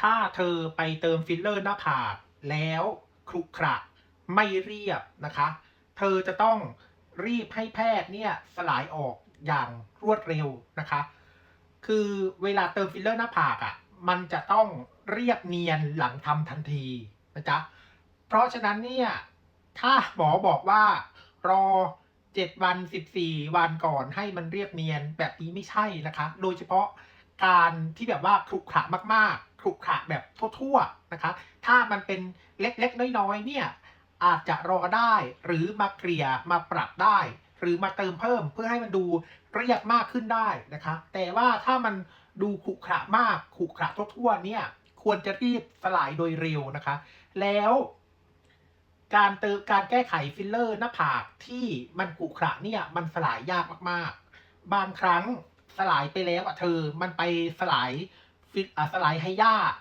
ถ้าเธอไปเติมฟิลเลอร์หน้าผากแล้วครุขระไม่เรียบนะคะ เธอจะต้องรีบให้แพทย์เนี่ยสลายออกอย่างรวดเร็วนะคะ คือเวลาเติมฟิลเลอร์หน้าผากอะ่ะ มันจะต้องเรียบเนียนหลังทำทันทีนะจ๊ะ เพราะฉะนั้นเนี่ย ถ้าหมอบอกว่ารอ7วัน14วันก่อนให้มันเรียบเนียนแบบนี้ไม่ใช่นะคะ โดยเฉพาะการที่แบบว่าครุขระมากๆ ครุขระแบบทั่วๆนะคะ ถ้ามันเป็นเล็กๆน้อยๆเนี่ยอาจจะรอได้หรือมาเกลี่ยมาปรับได้ หรือมาเติมเพิ่มเพื่อให้มันดูเรียบมากขึ้นได้นะคะ แต่ว่าถ้ามันดูขรุขระมากขรุขระทั่วๆเนี่ยควรจะรีบสลายโดยเร็วนะคะ แล้วการเติมการแก้ไขฟิลเลอร์หน้าผากที่มันขรุขระเนี่ยมันสลายยากมากๆ บางครั้งสลายไปแล้วอะเธอ มันไปสลาย ฟิอะสลายให้ยาก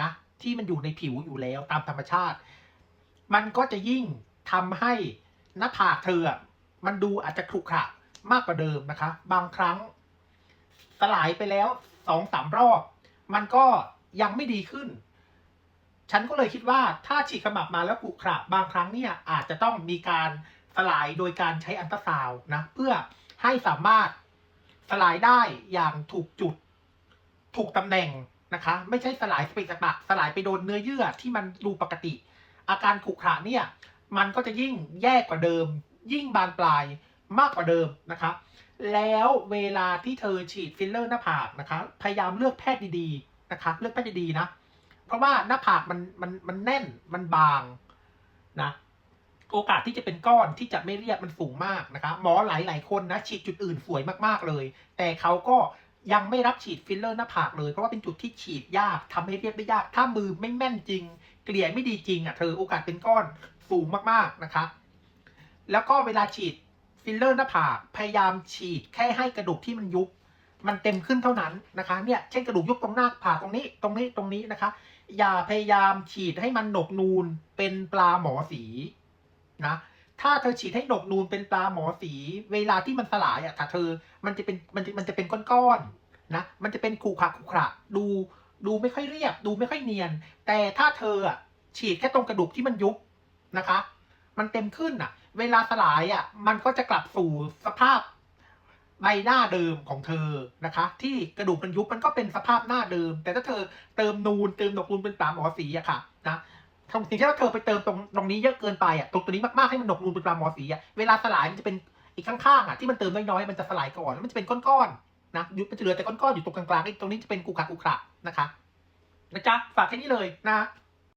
นะ ที่มันอยู่ในผิวอยู่แล้วตามธรรมชาติ มันก็จะยิ่งทำให้หน้าผากเธอมันดูอาจจะขรุขระมากกว่าเดิมนะคะ บางครั้ง สลายไปแล้วสองสามรอบ มันก็ยังไม่ดีขึ้น ฉันก็เลยคิดว่าถ้าฉีกขมับมาแล้วขรุขระบางครั้งเนี่ยอาจจะต้องมีการสลายโดยการใช้อันตราซาวน์นะเพื่อให้สามารถสลายได้อย่างถูกจุด ถูกตำแหน่งนะคะ ไม่ใช่สลายสเปกสปะสลายไปโดนเนื้อเยื่อที่มันดูปกติ อาการขรุขระเนี่ย มันก็จะยิ่งแย่กว่าเดิม ยิ่งบานปลายมากกว่าเดิมนะคะ แล้วเวลาที่เธอฉีดฟิลเลอร์หน้าผากนะคะ พยายามเลือกแพทย์ดีๆนะคะ เลือกแพทย์ดีๆนะ เพราะว่าหน้าผากมันมันมันแน่นมันบางนะโอกาสที่จะเป็นก้อนที่จะไม่เรียบมันสูงมากนะคะ หมอหลายๆคนนะฉีดจุดอื่นสวยมากๆเลย แต่เขาก็ ยังไม่รับฉีดฟิลเลอร์หน้าผากเลย เพราะว่าเป็นจุดที่ฉีดยากทำให้เรียบได้ยาก ถ้ามือไม่แม่นจริง เกลี่ยไม่ดีจริงอะเธอโอกาสเป็นก้อนสูงมากๆนะคะ แล้วก็เวลาฉีดฟิลเลอร์หน้าผากพยายามฉีดแค่ให้กระดูกที่มันยุบ มันเต็มขึ้นเท่านั้นนะคะเนี่ยเช่นกระดูกยุบตรงหน้าผากตรงนี้ตรงนี้ตรงนี้นะคะ อย่าพยายามฉีดให้มันหนกนูนเป็นปลาหมอสีนะถ้าเธอฉีดให้หนกนูนเป็นปลาหมอสี เวลาที่มันสลายอะถ้าเธอมันจะเป็นมันจะมันจะเป็นก้อน นะ มันจะเป็นขรุขระขรุขระดูดูไม่ค่อยเรียบ ดูไม่ค่อยเนียน แต่ถ้าเธออะฉีดแค่ตรงกระดูกที่มันยุบนะคะ มันเต็มขึ้นอะ เวลาสลายอะ มันก็จะกลับสู่สภาพใบหน้าเดิมของเธอนะคะ ที่กระดูกมันยุบมันก็เป็นสภาพหน้าเดิม แต่ถ้าเธอเติมนูนเติมดอกนูนเป็นปลาหมอสีอะค่ะนะทำสิ่งที่ว่าเธอไปเติมตรงตรงนี้เยอะเกินไปอะตรงตัวนี้มากๆให้มันดอกนูนเป็นปลาหมอสีอะเวลาสลายมันจะเป็นอีกข้างๆอะที่มันเติมน้อยๆมันจะสลายก่อนแล้วมันจะเป็นก้อนๆ นะยุบมันจะเหลือแต่ก้อนๆอยู่ตรงกลางๆไอ้ตรงนี้จะเป็นกุขระกุขระนะคะนะจ๊ะฝากแค่นี้เลยนะ